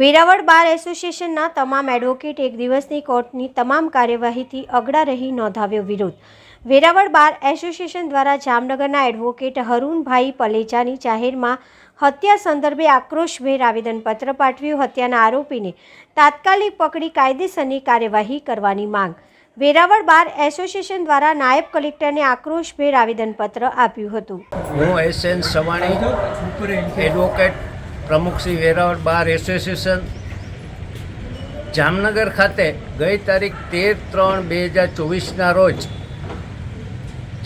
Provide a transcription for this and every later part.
Veraval bar એસોસિએશનના તમામ advocate એક દિવસની કોર્ટની તમામ કાર્યવાહીથી અગડા રહી નોંધાવ્યો વિરોધ. વેરાવળ બાર એસોસિએશન દ્વારા જામનગરના એડવોકેટ હરુણભાઈ પલેચાની જાહેરમાં હત્યા સંદર્ભે આક્રોશભેર આવેદનપત્ર પાઠવ્યું. હત્યાના આરોપીને તાત્કાલિક પકડી કાયદેસરની કાર્યવાહી કરવાની માંગ. વેરાવળ બાર એસોસિએશન દ્વારા નાયબ કલેક્ટરને આક્રોશભેર આવેદનપત્ર આપ્યું હતું. હું એસ એન સવાણી એડવોકેટ પ્રમુખ શ્રી વેરાવળ બાર એસોસિએશન જામનગર ખાતે ગઈ તારીખ તેર ત્રણ બે હજાર ચોવીસના રોજ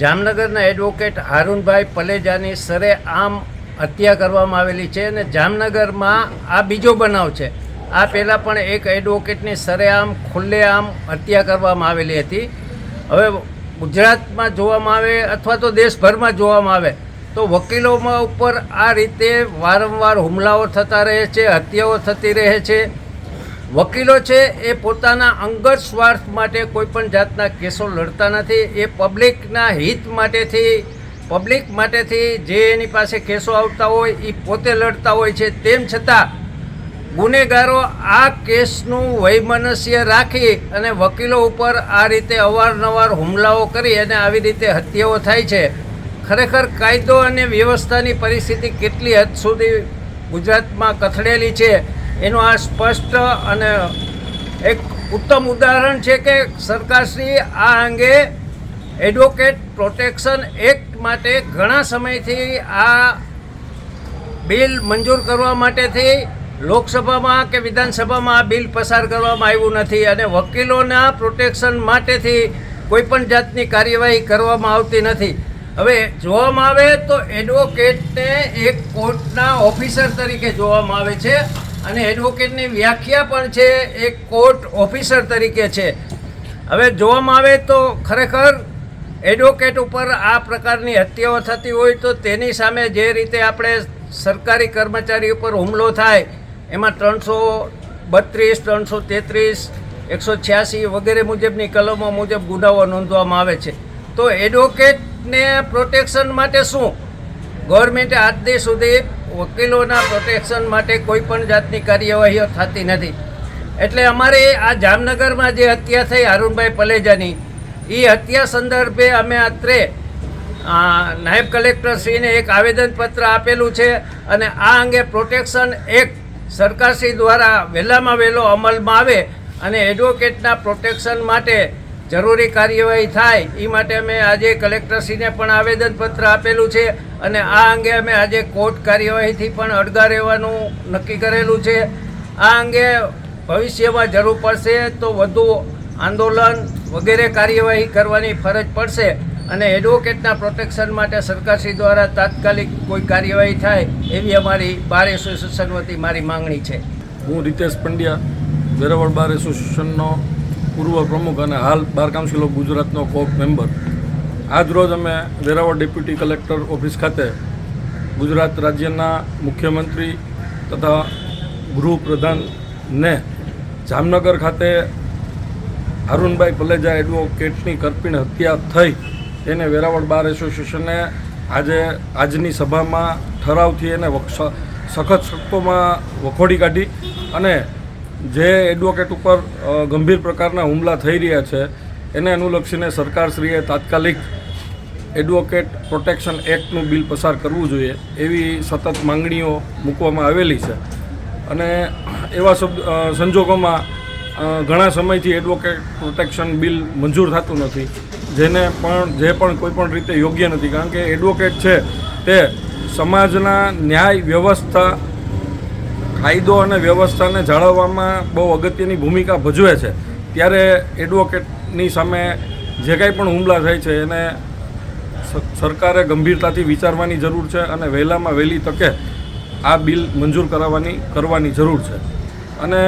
જામનગરના એડવોકેટ હારૂનભાઈ પલેજાની સરે આમ હત્યા કરવામાં આવેલી છે અને જામનગરમાં આ બીજો બનાવ છે. આ પહેલાં પણ એક એડવોકેટની સરેઆમ ખુલ્લેઆમ હત્યા કરવામાં આવેલી હતી. હવે ગુજરાતમાં જોવામાં આવે અથવા તો દેશભરમાં જોવામાં આવે તો વકીલોમાં ઉપર આ રીતે વારંવાર હુમલાઓ થતા રહે છે, હત્યાઓ થતી રહે છે. વકીલો છે એ પોતાના અંગત સ્વાર્થ માટે કોઈપણ જાતના કેસો લડતા નથી. એ પબ્લિકના હિત માટેથી, પબ્લિક માટેથી જે એની પાસે કેસો આવતા હોય એ પોતે લડતા હોય છે. તેમ છતાં, ગુનેગારો આ કેસનું વૈમનસ્ય રાખી અને વકીલો ઉપર આ રીતે અવારનવાર હુમલાઓ કરી અને આવી રીતે હત્યાઓ થાય છે. ખરેખર કાયદો અને વ્યવસ્થાની પરિસ્થિતિ કેટલી હદ સુધી ગુજરાતમાં કથળેલી છે, એનું આ સ્પષ્ટ અને એક ઉત્તમ ઉદાહરણ છે કે સરકારશ્રી આ અંગે એડવોકેટ પ્રોટેક્શન એક્ટ માટે ઘણા સમયથી આ બિલ મંજૂર કરવા માટેથી લોકસભામાં કે વિધાનસભામાં આ બિલ પસાર કરવામાં આવ્યું નથી અને વકીલોના પ્રોટેક્શન માટેથી કોઈપણ જાતની કાર્યવાહી કરવામાં આવતી નથી. હવે જોવામાં આવે તો એડવોકેટને એક કોર્ટના ઓફિસર તરીકે જોવામાં આવે છે અને એડવોકેટની વ્યાખ્યા પણ છે, એક કોર્ટ ઓફિસર તરીકે છે. હવે જોવામાં આવે તો ખરેખર એડવોકેટ ઉપર આ પ્રકારની હત્યાઓ થતી હોય તો તેની સામે જે રીતે આપણે સરકારી કર્મચારી ઉપર હુમલો થાય, એમાં ત્રણસો બત્રીસ, ત્રણસો તેત્રીસ, એકસો છ્યાસી વગેરે મુજબની કલમો મુજબ ગુનાઓ નોંધવામાં આવે છે. તો એડવોકેટને પ્રોટેક્શન માટે શું? ગવર્મેન્ટે આજ દી સુધી વકીલોના પ્રોટેક્શન માટે કોઈ પણ જાતની કાર્યવાહીઓ થતી નથી. એટલે અમારે આ જામનગરમાં જે હત્યા થઈ અરુણભાઈ પલેજાની એ હત્યા સંદર્ભે અમે અત્રે નાયબ કલેક્ટરશ્રીને એક આવેદનપત્ર આપેલું છે અને આ અંગે પ્રોટેક્શન એક્ટ સરકારશ્રી દ્વારા વહેલામાં વહેલો અમલમાં આવે અને એડવોકેટના પ્રોટેક્શન માટે જરૂરી કાર્યવાહી થાય એ માટે અમે આજે કલેક્ટરશ્રીને પણ આવેદનપત્ર આપેલું છે અને આ અંગે અમે આજે કોર્ટ કાર્યવાહીથી પણ અડગા રહેવાનું નક્કી કરેલું છે. આ અંગે ભવિષ્યમાં જરૂર પડશે તો વધુ આંદોલન વગેરે કાર્યવાહી કરવાની ફરજ પડશે અને એડવોકેટના પ્રોટેક્શન માટે સરકારશ્રી દ્વારા તાત્કાલિક કોઈ કાર્યવાહી થાય એવી અમારી બાર એસોસિએશન વતી મારી માંગણી છે. હું રીતેશ પંડ્યા વેરાવળ બાર એસોસિએશનનો પૂર્વ પ્રમુખ અને હાલ બાર કાઉન્સિલ ગુજરાતનો કોપ મેમ્બર. આજરોજ અમે વેરાવળ ડેપ્યુટી કલેક્ટર ઓફિસ ખાતે ગુજરાત રાજ્યના મુખ્યમંત્રી તથા ગૃહપ્રધાનને જામનગર ખાતે હારૂનભાઈ પલેજા એડવોકેટની કરપીણ હત્યા થઈ તેને વેરાવળ બાર એસોસિએશને આજે આજની સભામાં ઠરાવથી એને સખત શબ્દોમાં વખોડી કાઢી અને જે એડવોકેટ ઉપર ગંભીર પ્રકારના હુમલા થઈ રહ્યા છે, એને અનુલક્ષીને સરકારશ્રીએ તાત્કાલિક એડવોકેટ પ્રોટેક્શન એક્ટનું બિલ પસાર કરવું જોઈએ એવી સતત માંગણીઓ મૂકવામાં આવેલી છે. અને એવા શબ્દ સંજોગોમાં ઘણા સમયથી એડવોકેટ પ્રોટેક્શન બિલ મંજૂર થતું નથી, જેને પણ, જે પણ કોઈ પણ રીતે યોગ્ય નથી. કારણ કે એડવોકેટ છે તે સમાજના ન્યાય વ્યવસ્થા કાયદો અને વ્યવસ્થાને જાળવવામાં બહુ અગત્યની ભૂમિકા ભજવે છે. ત્યારે એડવોકેટની સામે જે કાંઈ પણ હુમલા થાય છે, એને સરકારે ગંભીરતાથી વિચારવાની જરૂર છે અને વહેલામાં વહેલી તકે આ બિલ મંજૂર કરાવવાની, કરવાની જરૂર છે. અને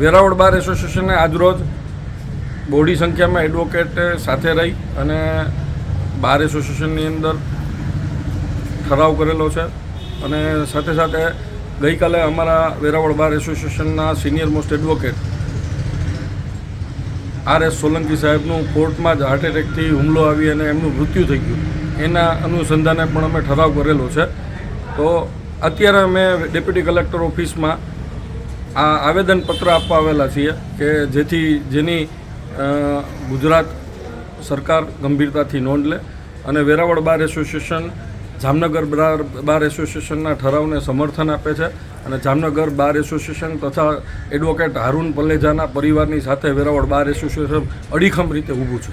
વેરાવળ બાર એસોસિએશને આજરોજ બહોળી સંખ્યામાં એડવોકેટ સાથે રહી અને બાર એસોસિએશનની અંદર ઠરાવ કરેલો છે. અને સાથે સાથે ગઈકાલે અમારા વેરાવળ બાર એસોસિએશનના senior most advocate R S Solanki સાહેબનું કોર્ટમાં જ હાર્ટ એટેકથી હુમલો આવી અને એમનું મૃત્યુ થઈ ગયું. એના અનુસંધાને પણ અમે ઠરાવ કરેલો છે. તો અત્યારે અમે ડેપ્યુટી કલેક્ટર ઓફિસમાં આ આવેદનપત્ર આપવા આવેલા છીએ કે જેથી જેની ગુજરાત સરકાર ગંભીરતાથી નોંધ લે અને Veraval bar association Jamnagar bar bar એસોસિએશનના ઠરાવને સમર્થન આપે છે અને જામનગર બાર એસોસિએશન તથા એડવોકેટ હારૂન પલેજાના પરિવારની સાથે વેરાવળ બાર એસોસિએશન અડીખમ રીતે ઊભું છે.